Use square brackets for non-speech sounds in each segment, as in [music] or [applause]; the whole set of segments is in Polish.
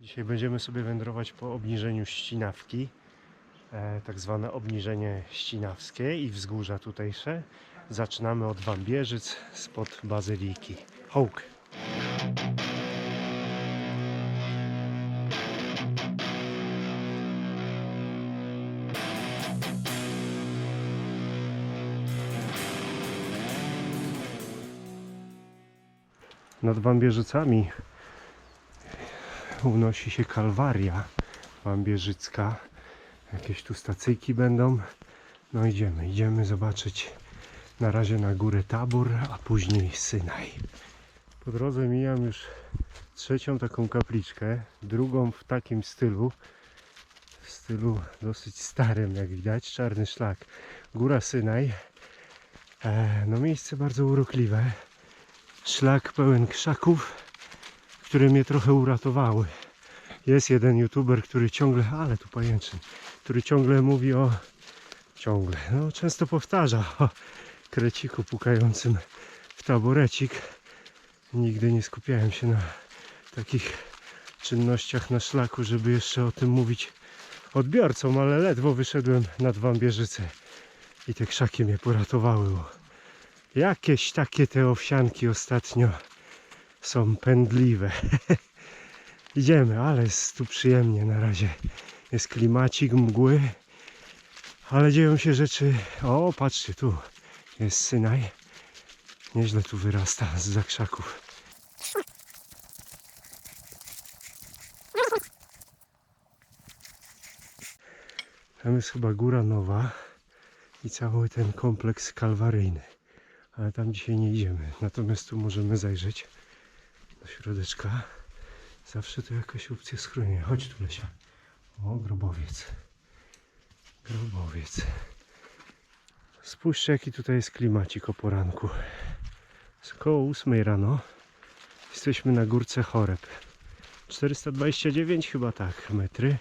Dzisiaj będziemy sobie wędrować po obniżeniu ścinawki, e, tak zwane obniżenie ścinawskie i wzgórza tutejsze. Zaczynamy od Wambierzyc spod Bazyliki. Hołk! Nad Wambierzycami unosi się Kalwaria Wambierzycka. Jakieś tu stacyjki będą. No idziemy, idziemy zobaczyć na razie na górę Tabór, a później Synaj. Po drodze mijam już trzecią taką kapliczkę, drugą w takim stylu, w stylu dosyć starym, jak widać, czarny szlak. Góra Synaj, e, no miejsce bardzo urokliwe, szlak pełen krzaków, które mnie trochę uratowały. Jest jeden youtuber, który ciągle, ale tu pajęczyn, który ciągle mówi o, ciągle, no często powtarza o kreciku pukającym w taborecik. Nigdy nie skupiałem się na takich czynnościach na szlaku, żeby jeszcze o tym mówić odbiorcom, ale ledwo wyszedłem nad Wambierzycę i te krzaki mnie poratowały. Jakieś takie te owsianki ostatnio są pędliwe. [laughs] Idziemy, ale jest tu przyjemnie na razie. Jest klimacik, mgły, ale dzieją się rzeczy. O, patrzcie tu, jest Synaj. Nieźle tu wyrasta z zakrzaków. Tam jest chyba Góra Nowa i cały ten kompleks kalwaryjny. Ale tam dzisiaj nie idziemy. Natomiast tu możemy zajrzeć środeczka. Zawsze to jakaś opcja schronienia. Chodź tu Lesia. O, grobowiec. Grobowiec. Spójrzcie jaki tutaj jest klimacik o poranku. Jest około 8 rano. Jesteśmy na górce Choreb. 429 chyba tak metry.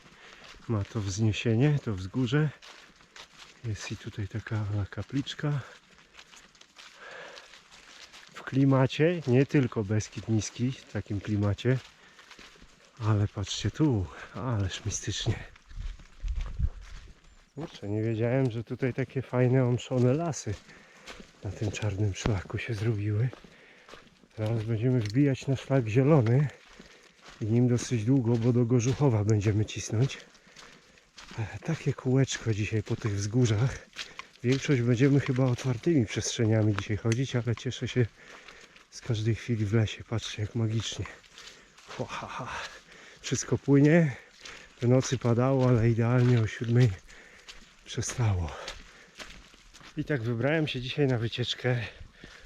Ma to wzniesienie, to wzgórze. Jest i tutaj taka kapliczka. Klimacie, nie tylko Beskid Niski, w takim klimacie. Ale patrzcie tu, ależ mistycznie. Kurczę, nie wiedziałem, że tutaj takie fajne, omszone lasy na tym czarnym szlaku się zrobiły. Teraz będziemy wbijać na szlak zielony i nim dosyć długo, bo do Gorzuchowa będziemy cisnąć. E, Takie kółeczko dzisiaj po tych wzgórzach. Większość będziemy chyba otwartymi przestrzeniami dzisiaj chodzić, ale cieszę się z każdej chwili w lesie. Patrzcie jak magicznie. Wszystko płynie. W nocy padało, ale idealnie o siódmej przestało. I tak wybrałem się dzisiaj na wycieczkę.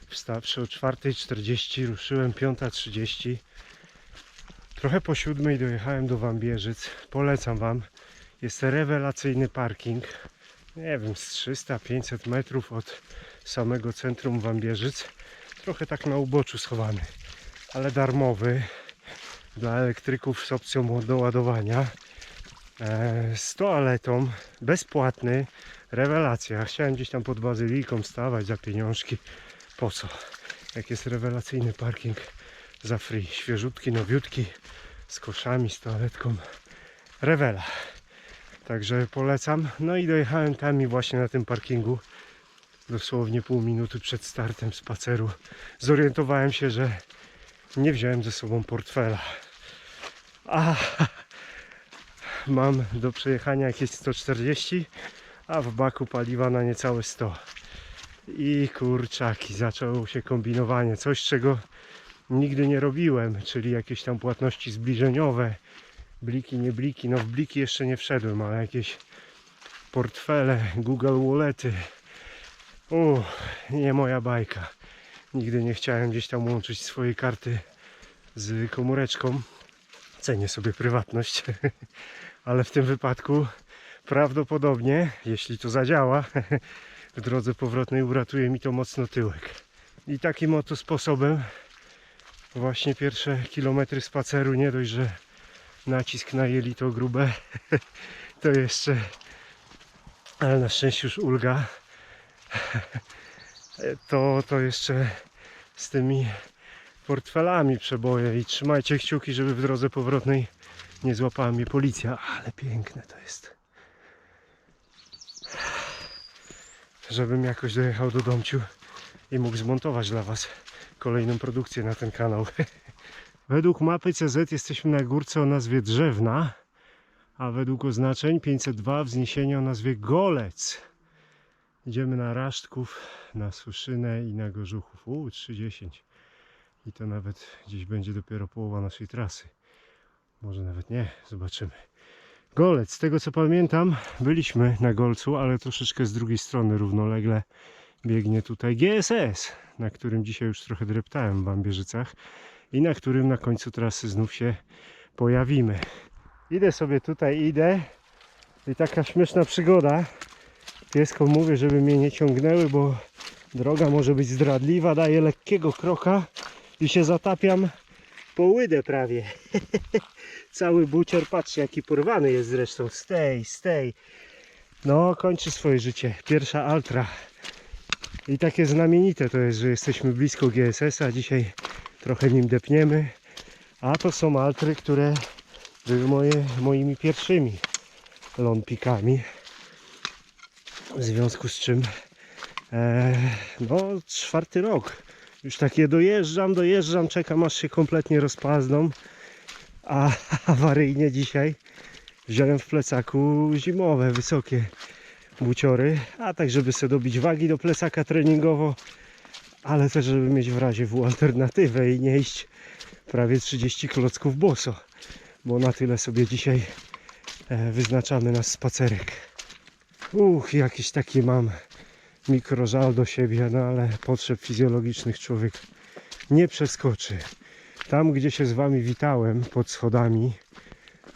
Wstawszy o 4.40, ruszyłem 5.30. Trochę po siódmej dojechałem do Wambierzyc. Polecam Wam. Jest rewelacyjny parking. Nie wiem, z 300-500 metrów od samego centrum Wambierzyc. Trochę tak na uboczu schowany, ale darmowy dla elektryków z opcją doładowania. E, z toaletą, bezpłatny, rewelacja. Chciałem gdzieś tam pod bazyliką stawać za pieniążki. Po co? Jak jest rewelacyjny parking za free. Świeżutki, nowiutki, z koszami, z toaletką. Rewela. Także polecam. No i dojechałem tam i właśnie na tym parkingu dosłownie pół minuty przed startem spaceru zorientowałem się, że nie wziąłem ze sobą portfela. A mam do przejechania jakieś 140, a w baku paliwa na niecałe 100. I kurczaki, zaczęło się kombinowanie. Coś, czego nigdy nie robiłem, czyli jakieś tam płatności zbliżeniowe, bliki, nie bliki. No w bliki jeszcze nie wszedłem, ale jakieś portfele, Google Wallety. Uff, nie moja bajka. Nigdy nie chciałem gdzieś tam łączyć swojej karty z komóreczką. Cenię sobie prywatność, [laughs] ale w tym wypadku prawdopodobnie, jeśli to zadziała, [laughs] w drodze powrotnej uratuje mi to mocno tyłek. I takim oto sposobem właśnie pierwsze kilometry spaceru, nie dość, że nacisk na jelito grube, [laughs] to jeszcze, ale na szczęście już ulga, [laughs] to, to jeszcze z tymi portfelami przeboje i trzymajcie kciuki, żeby w drodze powrotnej nie złapała mnie policja, ale piękne to jest. Żebym jakoś dojechał do domciu i mógł zmontować dla Was kolejną produkcję na ten kanał. [laughs] Według mapy CZ jesteśmy na górce o nazwie Drzewna, a według oznaczeń 502 wzniesienie o nazwie Golec. Idziemy na Rasztków, na Suszynę i na Gorzuchów. U, 30. I to nawet gdzieś będzie dopiero połowa naszej trasy. Może nawet nie, zobaczymy. Golec, z tego co pamiętam, byliśmy na Golcu, ale troszeczkę z drugiej strony równolegle biegnie tutaj GSS, na którym dzisiaj już trochę dreptałem w Bambierzycach i na którym na końcu trasy znów się pojawimy. Idę sobie tutaj, idę i taka śmieszna przygoda. Pieskom mówię, żeby mnie nie ciągnęły, bo droga może być zdradliwa. Daję lekkiego kroka i się zatapiam po łydę prawie. [laughs] Cały bucier, patrzcie jaki porwany jest zresztą. Stej, stej. No, kończy swoje życie. Pierwsza Altra. I takie znamienite to jest, że jesteśmy blisko GSS-a. Dzisiaj trochę nim depniemy. A to są Altry, które były moje, moimi pierwszymi ląpikami. W związku z czym e, no czwarty rok. Już takie dojeżdżam, dojeżdżam, czekam aż się kompletnie rozpazną. A [laughs] awaryjnie dzisiaj wziąłem w plecaku zimowe, wysokie buciory, a tak żeby sobie dobić wagi do plecaka treningowo, ale też żeby mieć w razie w alternatywę i nie iść prawie 30 klocków boso, bo na tyle sobie dzisiaj e, wyznaczamy nasz spacerek. Uch, jakiś taki mam mikrożal do siebie, no ale potrzeb fizjologicznych człowiek nie przeskoczy. Tam, gdzie się z Wami witałem pod schodami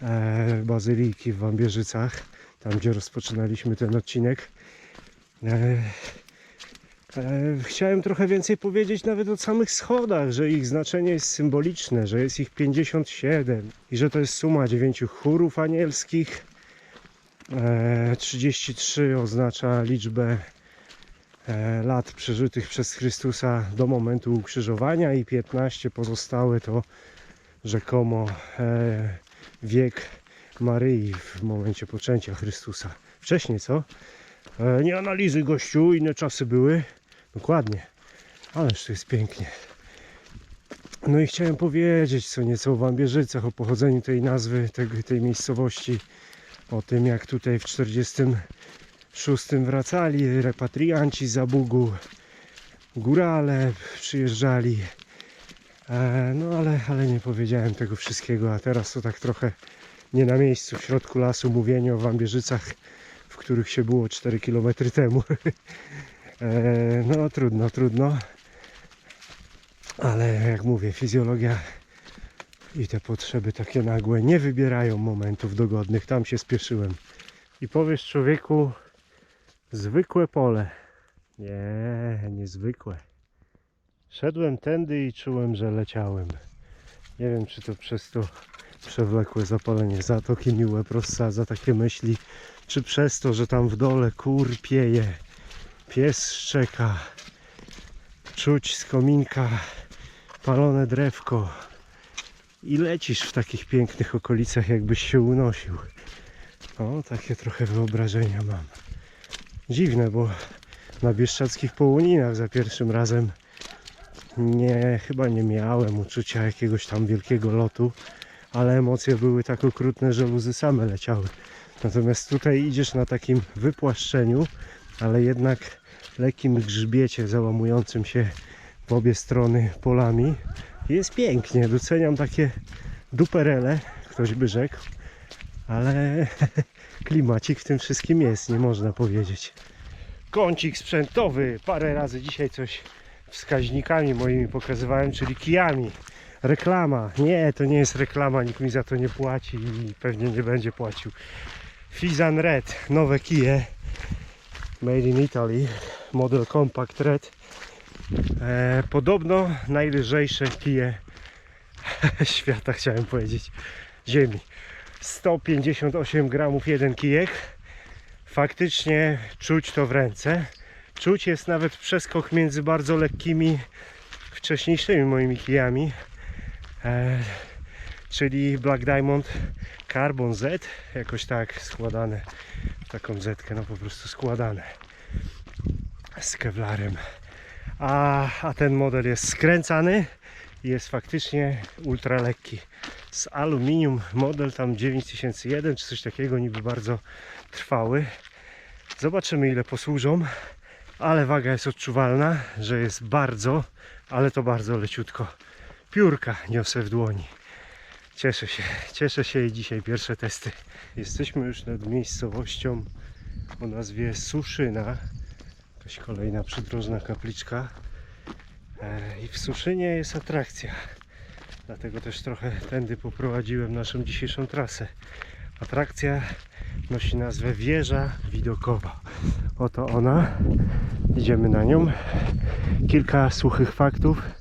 e, Bazyliki w Wambierzycach, tam gdzie rozpoczynaliśmy ten odcinek, e, chciałem trochę więcej powiedzieć nawet o samych schodach, że ich znaczenie jest symboliczne, że jest ich 57 i że to jest suma dziewięciu chórów anielskich. E, 33 oznacza liczbę e, lat przeżytych przez Chrystusa do momentu ukrzyżowania i 15 pozostałe to rzekomo e, wiek Maryi w momencie poczęcia Chrystusa. Wcześniej co? E, nie analizy gościu, inne czasy były. Dokładnie. Ależ to jest pięknie. No i chciałem powiedzieć co nieco o Wambierzycach, o pochodzeniu tej nazwy, tej, tej miejscowości, o tym jak tutaj w 46 wracali repatrianci z Zabugu, górale przyjeżdżali. E, no ale, ale nie powiedziałem tego wszystkiego, a teraz to tak trochę nie na miejscu, w środku lasu mówienie o Wambierzycach, w których się było 4 km temu. [laughs] E, no trudno, trudno. Ale jak mówię, fizjologia i te potrzeby takie nagłe nie wybierają momentów dogodnych. Tam się spieszyłem. I powiesz człowieku, zwykłe pole. Nie, niezwykłe. Szedłem tędy i czułem, że leciałem. Nie wiem, czy to przez to przewlekłe zapalenie zatoki mi łeb rozsadza takie myśli, czy przez to, że tam w dole kur pieje, pies szczeka, czuć z kominka palone drewko i lecisz w takich pięknych okolicach, jakbyś się unosił. O, takie trochę wyobrażenia mam. Dziwne, bo na bieszczadzkich połoninach za pierwszym razem nie, chyba nie miałem uczucia jakiegoś tam wielkiego lotu, ale emocje były tak okrutne, że luzy same leciały. Natomiast tutaj idziesz na takim wypłaszczeniu, ale jednak lekkim grzbiecie załamującym się w obie strony polami. Jest pięknie, doceniam takie duperele, ktoś by rzekł, ale [laughs] klimacik w tym wszystkim jest, nie można powiedzieć. Kącik sprzętowy, parę razy dzisiaj coś wskaźnikami moimi pokazywałem, czyli kijami. Reklama. Nie, to nie jest reklama, nikt mi za to nie płaci i pewnie nie będzie płacił. Fizan Red, nowe kije. Made in Italy, model Compact Red. E, podobno najlżejsze kije [laughs] świata, chciałem powiedzieć, ziemi. 158 gramów jeden kijek. Faktycznie czuć to w ręce. Czuć jest nawet przeskok między bardzo lekkimi wcześniejszymi moimi kijami. E, czyli Black Diamond Carbon Z, jakoś tak składane w taką zetkę, no po prostu składane z kevlarem. A, a ten model jest skręcany i jest faktycznie ultra lekki. Z aluminium model tam 9001 czy coś takiego, niby bardzo trwały. Zobaczymy ile posłużą, ale waga jest odczuwalna, że jest bardzo, ale to bardzo leciutko. Piórka niosę w dłoni. Cieszę się, cieszę się i dzisiaj pierwsze testy. Jesteśmy już nad miejscowością o nazwie Suszyna. Jakaś kolejna przydrożna kapliczka. E, I w Suszynie jest atrakcja. Dlatego też trochę tędy poprowadziłem naszą dzisiejszą trasę. Atrakcja nosi nazwę Wieża Widokowa. Oto ona. Idziemy na nią. Kilka suchych faktów.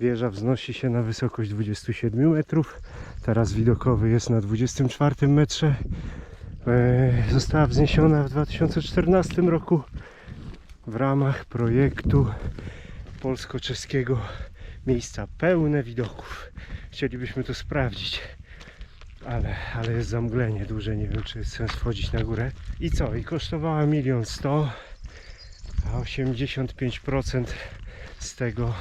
Wieża wznosi się na wysokość 27 metrów. Teraz widokowy jest na 24 metrze. E, Została wzniesiona w 2014 roku w ramach projektu polsko-czeskiego miejsca pełne widoków. Chcielibyśmy to sprawdzić, ale, ale jest zamglenie duże, nie wiem czy jest sens wchodzić na górę. I co? I kosztowała milion sto, a 85% z tego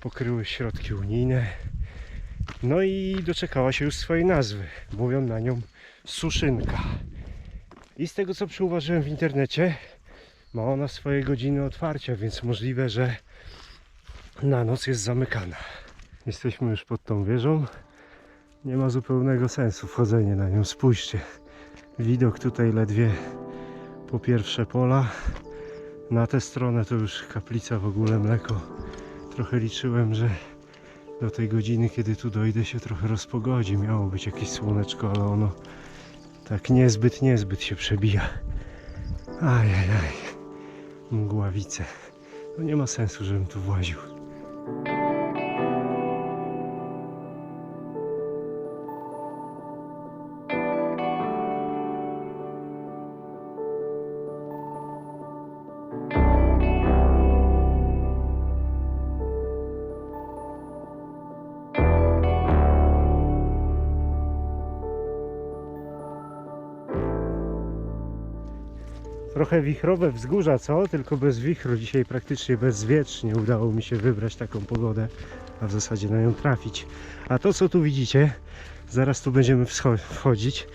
pokryły środki unijne. No i doczekała się już swojej nazwy. Mówią na nią Suszynka. I z tego co przyuważyłem w internecie, ma ona swoje godziny otwarcia, więc możliwe, że na noc jest zamykana. Jesteśmy już pod tą wieżą. Nie ma zupełnego sensu wchodzenie na nią. Spójrzcie. Widok tutaj ledwie po pierwsze pola. Na tę stronę to już kaplica w ogóle mleko. Trochę liczyłem, że do tej godziny, kiedy tu dojdę, się trochę rozpogodzi. Miało być jakieś słoneczko, ale ono tak niezbyt, niezbyt się przebija. Ajajaj, mgławice. No nie ma sensu, żebym tu właził. Trochę wichrowe wzgórza, co? Tylko bez wichru. Dzisiaj praktycznie bezwietrznie udało mi się wybrać taką pogodę, a w zasadzie na nią trafić. A to, co tu widzicie, zaraz tu będziemy wchodzić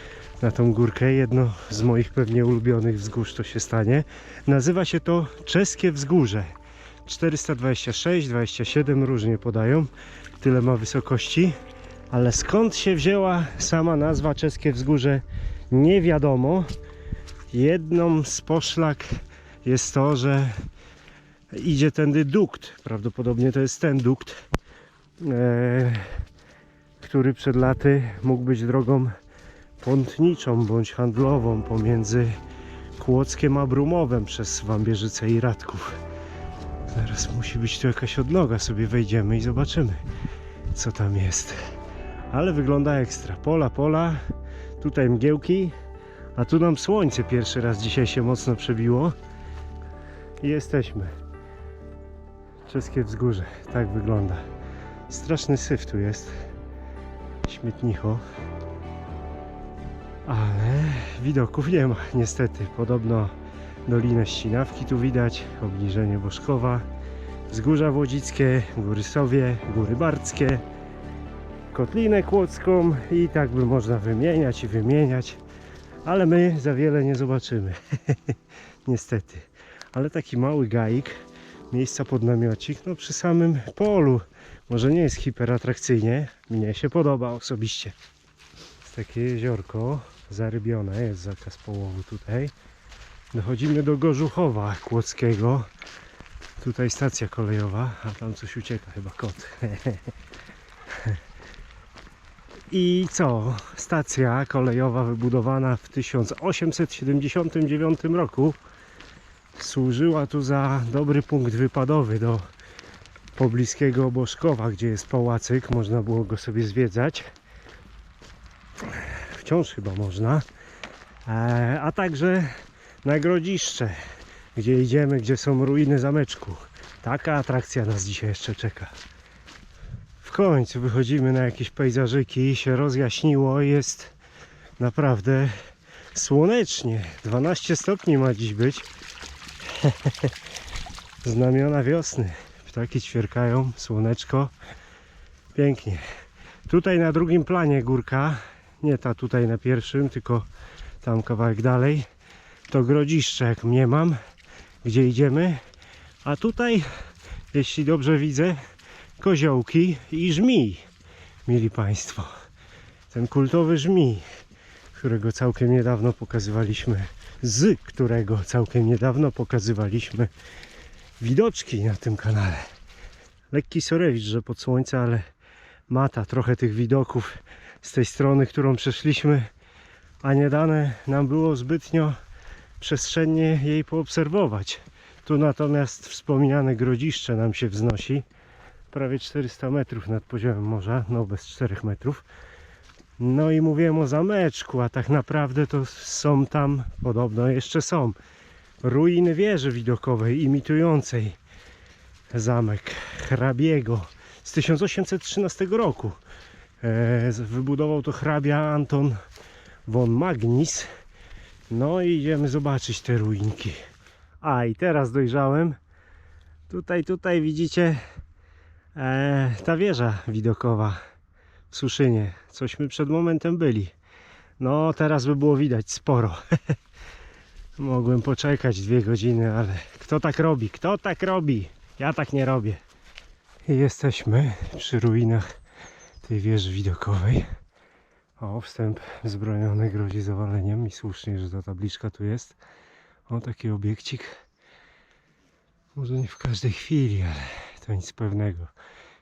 na tą górkę. Jedno z moich pewnie ulubionych wzgórz to się stanie. Nazywa się to Czeskie Wzgórze. 426, 27 różnie podają. Tyle ma wysokości. Ale skąd się wzięła sama nazwa Czeskie Wzgórze, nie wiadomo. Jedną z poszlak jest to, że idzie tędy dukt. Prawdopodobnie to jest ten dukt, e, który przed laty mógł być drogą pątniczą bądź handlową pomiędzy Kłodzkiem a Brumowem przez Wambierzyce i Radków. Zaraz musi być tu jakaś odnoga, sobie wejdziemy i zobaczymy, co tam jest. Ale wygląda ekstra. Pola, pola, tutaj mgiełki, a tu nam słońce pierwszy raz dzisiaj się mocno przebiło. I jesteśmy. Czeskie wzgórze. Tak wygląda. Straszny syf tu jest. Śmietnicho. Ale widoków nie ma, niestety. Podobno Dolinę Ścinawki tu widać, obniżenie Bożkowa, Wzgórza Wodzickie, Góry Sowie, Góry Barckie, Kotlinę Kłodzką i tak by można wymieniać i wymieniać ale my za wiele nie zobaczymy. [laughs] Niestety. Ale taki mały gaik, miejsca pod namiocik, no przy samym polu. Może nie jest hiperatrakcyjnie, mnie się podoba osobiście. Jest takie jeziorko zarybione, jest zakaz połowu tutaj. Dochodzimy do Gorzuchowa Kłodzkiego. Tutaj stacja kolejowa, a tam coś ucieka, chyba kot. [laughs] I co? Stacja kolejowa wybudowana w 1879 roku służyła tu za dobry punkt wypadowy do pobliskiego Bożkowa, gdzie jest pałacyk. Można było go sobie zwiedzać. Wciąż chyba można. E, A także nagrodziszcze, gdzie idziemy, gdzie są ruiny zameczku. Taka atrakcja nas dzisiaj jeszcze czeka. Końcu wychodzimy na jakieś pejzażyki, się rozjaśniło, jest naprawdę słonecznie. 12 stopni ma dziś być. [laughs] Znamiona wiosny. Ptaki ćwierkają, słoneczko. Pięknie. Tutaj na drugim planie górka, nie ta tutaj na pierwszym, tylko tam kawałek dalej, to grodziszcze, jak mnie mam, gdzie idziemy. A tutaj, jeśli dobrze widzę, koziołki i żmij, mili Państwo. Ten kultowy żmij, którego całkiem niedawno pokazywaliśmy, z którego całkiem niedawno pokazywaliśmy widoczki na tym kanale. Lekki sorewicz, że pod słońce, ale mata trochę tych widoków z tej strony, którą przeszliśmy, a nie dane nam było zbytnio przestrzennie jej poobserwować. Tu natomiast wspomniane grodziszcze nam się wznosi, prawie 400 metrów nad poziomem morza, no bez 4 metrów. No i mówiłem o zameczku, a tak naprawdę to są tam, podobno jeszcze są, ruiny wieży widokowej imitującej zamek hrabiego z 1813 roku. E, wybudował to hrabia Anton von Magnis. No i idziemy zobaczyć te ruinki. A i teraz dojrzałem. Tutaj, tutaj widzicie e, ta wieża widokowa w Suszynie. Cośmy przed momentem byli. No teraz by było widać sporo. [laughs] Mogłem poczekać dwie godziny, ale kto tak robi? Kto tak robi? Ja tak nie robię. I jesteśmy przy ruinach tej wieży widokowej. O, wstęp wzbroniony grozi zawaleniem i słusznie, że ta tabliczka tu jest. O, taki obiekcik. Może nie w każdej chwili, ale to nic pewnego.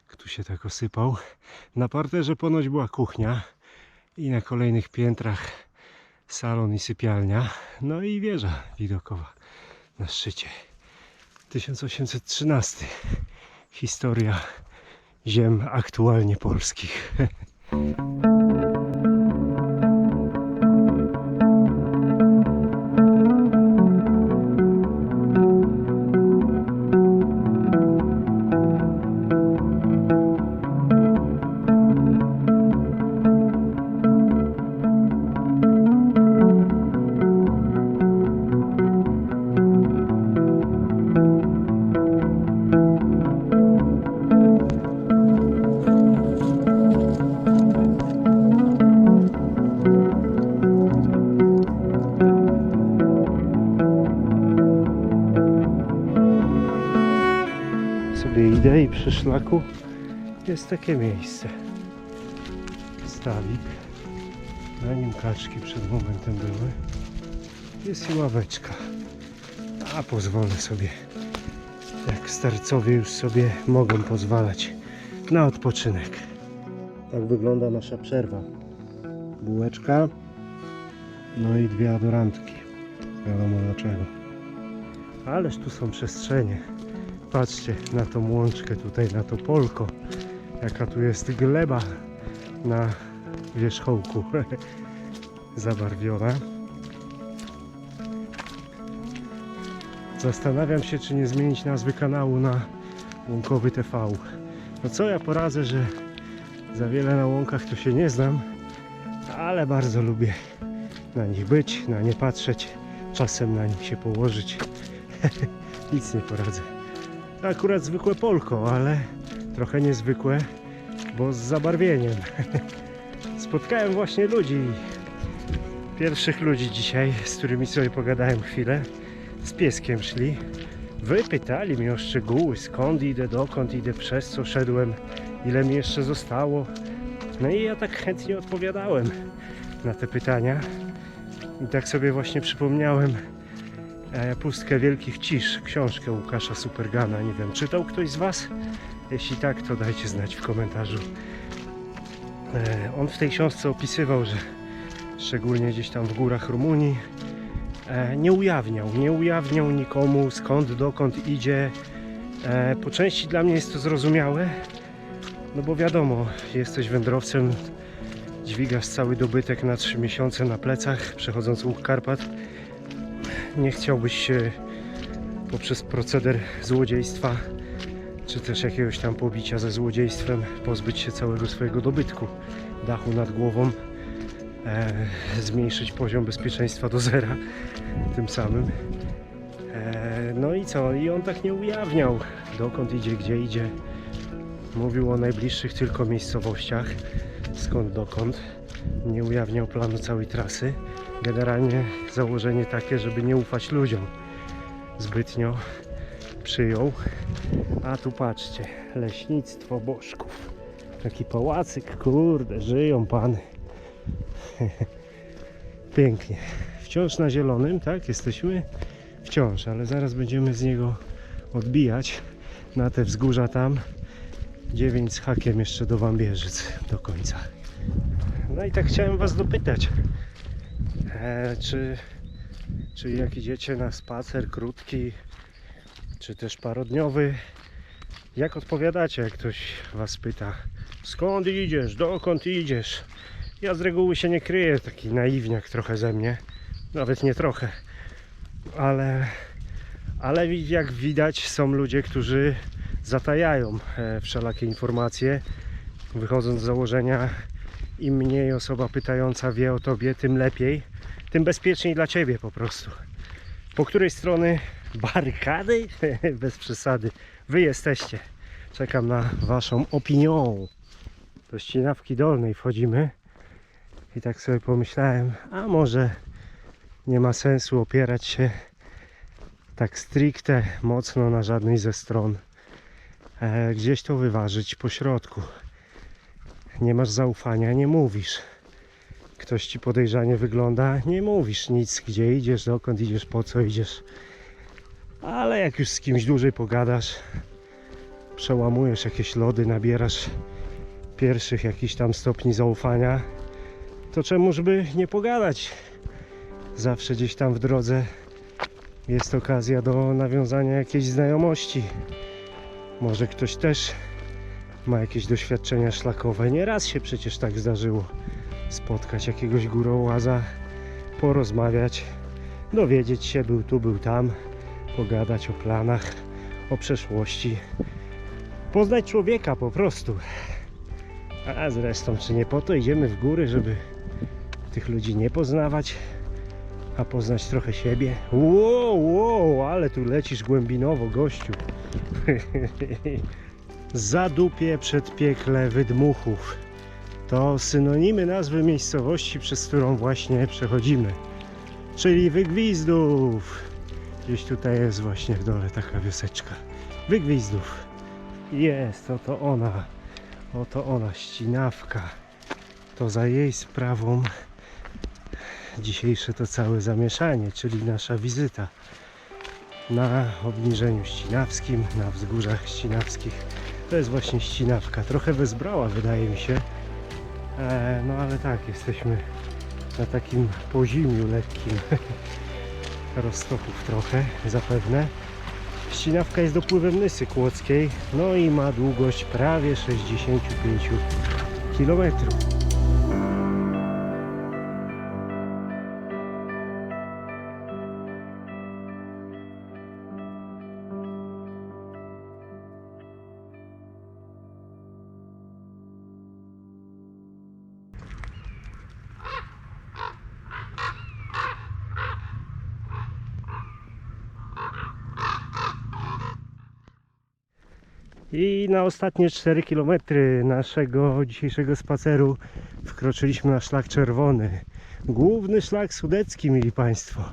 Kto się tak osypał. Na parterze ponoć była kuchnia i na kolejnych piętrach salon i sypialnia. No i wieża widokowa na szczycie. 1813. Historia ziem aktualnie polskich. [laughs] przy szlaku jest takie miejsce. Stawik. Na nim kaczki przed momentem były. Jest i ławeczka. A pozwolę sobie, jak starcowie już sobie mogą pozwalać na odpoczynek. Tak wygląda nasza przerwa. Bułeczka, no i dwie adorantki. Wiadomo dlaczego. Ależ tu są przestrzenie. Patrzcie na tą łączkę tutaj, na to polko. Jaka tu jest gleba na wierzchołku [laughs] zabarwiona. Zastanawiam się, czy nie zmienić nazwy kanału na Łąkowy TV. No co ja poradzę, że za wiele na łąkach to się nie znam, ale bardzo lubię na nich być, na nie patrzeć, czasem na nich się położyć. [laughs] Nic nie poradzę. Akurat zwykłe polko, ale trochę niezwykłe, bo z zabarwieniem. [laughs] Spotkałem właśnie ludzi, pierwszych ludzi dzisiaj, z którymi sobie pogadałem chwilę. Z pieskiem szli. Wypytali mnie o szczegóły, skąd idę, dokąd idę, przez co szedłem, ile mi jeszcze zostało. No i ja tak chętnie odpowiadałem na te pytania. I tak sobie właśnie przypomniałem Pustkę Wielkich Cisz, książkę Łukasza Supergana. Nie wiem, czytał ktoś z Was? Jeśli tak, to dajcie znać w komentarzu. E, on w tej książce opisywał, że szczególnie gdzieś tam w górach Rumunii e, nie ujawniał, nie ujawniał nikomu skąd, dokąd idzie. E, po części dla mnie jest to zrozumiałe, no bo wiadomo, jesteś wędrowcem, dźwigasz cały dobytek na 3 miesiące na plecach, przechodząc łuk Karpat nie chciałbyś się poprzez proceder złodziejstwa czy też jakiegoś tam pobicia ze złodziejstwem, pozbyć się całego swojego dobytku, dachu nad głową, e, zmniejszyć poziom bezpieczeństwa do zera tym samym. E, no i co? I on tak nie ujawniał, dokąd idzie, gdzie idzie. Mówił o najbliższych tylko miejscowościach, skąd dokąd. Nie ujawniał planu całej trasy. Generalnie założenie takie, żeby nie ufać ludziom zbytnio przyjął. A tu patrzcie, leśnictwo Bożków. Taki pałacyk, kurde, żyją pany. [laughs] Pięknie. Wciąż na zielonym, tak? Jesteśmy? Wciąż, ale zaraz będziemy z niego odbijać na te wzgórza tam. 9 z hakiem jeszcze do Wambierzyc do końca. No i tak chciałem Was dopytać, e, czy, czy jak idziecie na spacer krótki, czy też parodniowy, jak odpowiadacie, jak ktoś Was pyta, skąd idziesz, dokąd idziesz? Ja z reguły się nie kryję, taki naiwniak trochę ze mnie, nawet nie trochę, ale, ale jak widać są ludzie, którzy zatajają e, wszelakie informacje, wychodząc z założenia im mniej osoba pytająca wie o tobie, tym lepiej, tym bezpieczniej dla ciebie po prostu. Po której strony barykady? [laughs] Bez przesady. Wy jesteście. Czekam na waszą opinią. Do ścinawki dolnej wchodzimy. I tak sobie pomyślałem, a może nie ma sensu opierać się tak stricte mocno na żadnej ze stron. E, gdzieś to wyważyć po środku. Nie masz zaufania, nie mówisz. Ktoś ci podejrzanie wygląda, nie mówisz nic, gdzie idziesz, dokąd idziesz, po co idziesz. Ale jak już z kimś dłużej pogadasz, przełamujesz jakieś lody, nabierasz pierwszych jakichś tam stopni zaufania, to czemuż by nie pogadać? Zawsze gdzieś tam w drodze jest okazja do nawiązania jakiejś znajomości. Może ktoś też ma jakieś doświadczenia szlakowe. Nieraz się przecież tak zdarzyło spotkać jakiegoś górołaza, porozmawiać, dowiedzieć się, był tu, był tam, pogadać o planach, o przeszłości. Poznać człowieka po prostu. A zresztą, czy nie po to idziemy w góry, żeby tych ludzi nie poznawać, a poznać trochę siebie? Wow, wow, ale tu lecisz głębinowo, gościu. [laughs] Zadupie przedpiekle wydmuchów. To synonimy nazwy miejscowości, przez którą właśnie przechodzimy. Czyli Wygwizdów. Gdzieś tutaj jest właśnie w dole taka wioseczka. Wygwizdów. Jest, oto ona. Oto ona, ścinawka. To za jej sprawą dzisiejsze to całe zamieszanie, czyli nasza wizyta na obniżeniu ścinawskim, na wzgórzach ścinawskich. To jest właśnie ścinawka. Trochę wezbrała, wydaje mi się. E, no ale tak, jesteśmy na takim pozimiu lekkim [laughs] roztoków trochę, zapewne. Ścinawka jest dopływem Nysy Kłodzkiej, no i ma długość prawie 65 km. I na ostatnie 4 km naszego dzisiejszego spaceru wkroczyliśmy na szlak czerwony. Główny szlak sudecki, mili Państwo.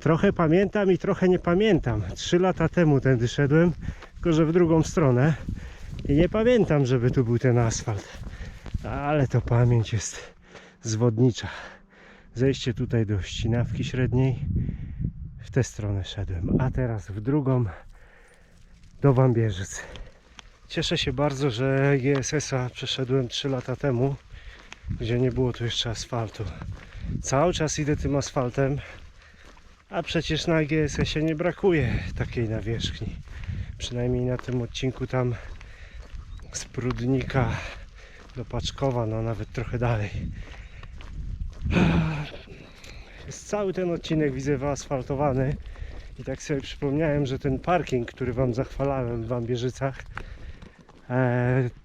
Trochę pamiętam i trochę nie pamiętam. 3 lata temu tędy szedłem, tylko że w drugą stronę. I nie pamiętam, żeby tu był ten asfalt. Ale to pamięć jest zwodnicza. Zejście tutaj do ścinawki średniej. W tę stronę szedłem, a teraz w drugą do Wambierzyc. Cieszę się bardzo, że GSS-a przeszedłem 3 lata temu, gdzie nie było tu jeszcze asfaltu. Cały czas idę tym asfaltem, a przecież na GSS-ie nie brakuje takiej nawierzchni. Przynajmniej na tym odcinku tam z Prudnika do Paczkowa, no nawet trochę dalej. Jest cały ten odcinek widzę wyasfaltowany I tak sobie przypomniałem, że ten parking, który Wam zachwalałem w Wambierzycach, e,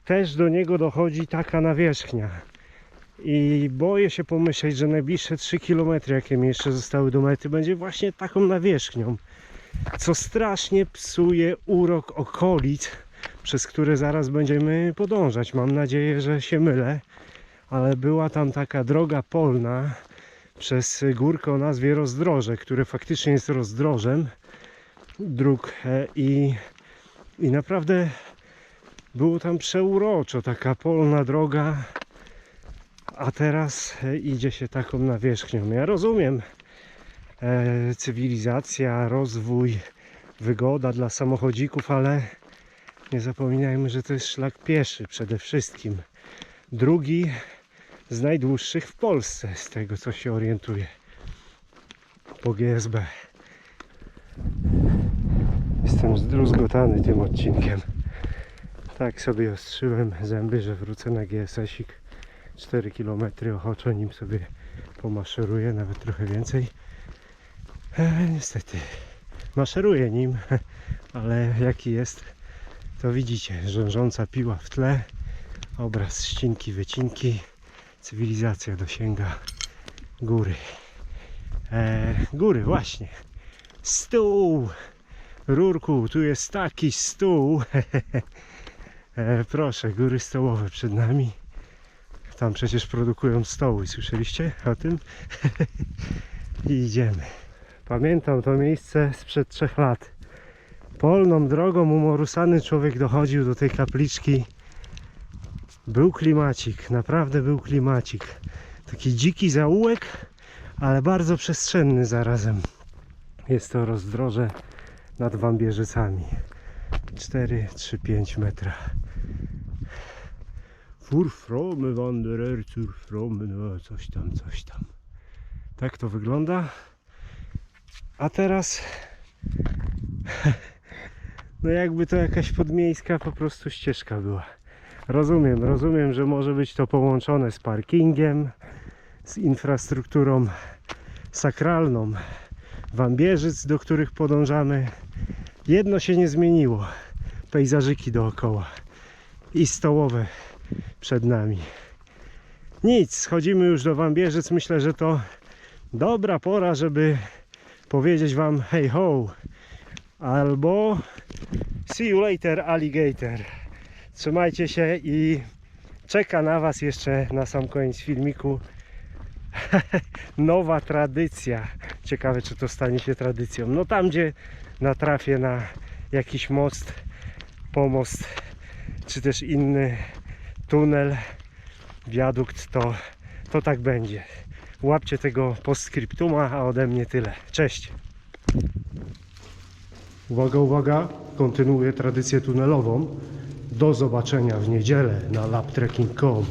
też do niego dochodzi taka nawierzchnia. I boję się pomyśleć, że najbliższe 3 km, jakie mi jeszcze zostały do mety, będzie właśnie taką nawierzchnią. Co strasznie psuje urok okolic, przez które zaraz będziemy podążać. Mam nadzieję, że się mylę, ale była tam taka droga polna przez górkę o nazwie Rozdroże, które faktycznie jest rozdrożem dróg e, i, i naprawdę było tam przeuroczo, taka polna droga, a teraz e, idzie się taką nawierzchnią. Ja rozumiem e, cywilizacja, rozwój, wygoda dla samochodzików, ale nie zapominajmy, że to jest szlak pieszy przede wszystkim. Drugi z najdłuższych w Polsce, z tego co się orientuję. Po GSB. Jestem zdruzgotany tym odcinkiem. Tak sobie ostrzyłem zęby, że wrócę na GSS-ik. 4 km ochoczo nim sobie pomaszeruję, nawet trochę więcej. E, niestety, maszeruję nim, [laughs] ale jaki jest, to widzicie. Rządząca piła w tle, obraz ścinki, wycinki, cywilizacja dosięga góry. E, góry, właśnie. Stół! Rurku, tu jest taki stół. [laughs] e, proszę, góry stołowe przed nami. Tam przecież produkują stoły, słyszeliście o tym? [laughs] I idziemy. Pamiętam to miejsce sprzed trzech lat. Polną drogą umorusany człowiek dochodził do tej kapliczki. Był klimacik, naprawdę był klimacik. Taki dziki zaułek, ale bardzo przestrzenny zarazem. Jest to rozdroże nad Wambierzycami. 4, 3, 5 metra. Fur fromme wanderer zur fromme, no coś tam, coś tam. Tak to wygląda. A teraz [laughs] no jakby to jakaś podmiejska po prostu ścieżka była. Rozumiem, rozumiem, że może być to połączone z parkingiem, z infrastrukturą sakralną Wambierzyc, do których podążamy. Jedno się nie zmieniło. Pejzażyki dookoła i stołowe przed nami. Nic, schodzimy już do Wambierzyc. Myślę, że to dobra pora, żeby powiedzieć Wam hey ho albo see you later alligator. Trzymajcie się i czeka na Was jeszcze na sam koniec filmiku [laughs] nowa tradycja. Ciekawe, czy to stanie się tradycją. No tam, gdzie natrafię na jakiś most, pomost, czy też inny tunel, wiadukt, to, to tak będzie. Łapcie tego postscriptuma, a ode mnie tyle. Cześć! Uwaga, uwaga, kontynuuję tradycję tunelową. Do zobaczenia w niedzielę na laptrekking.com.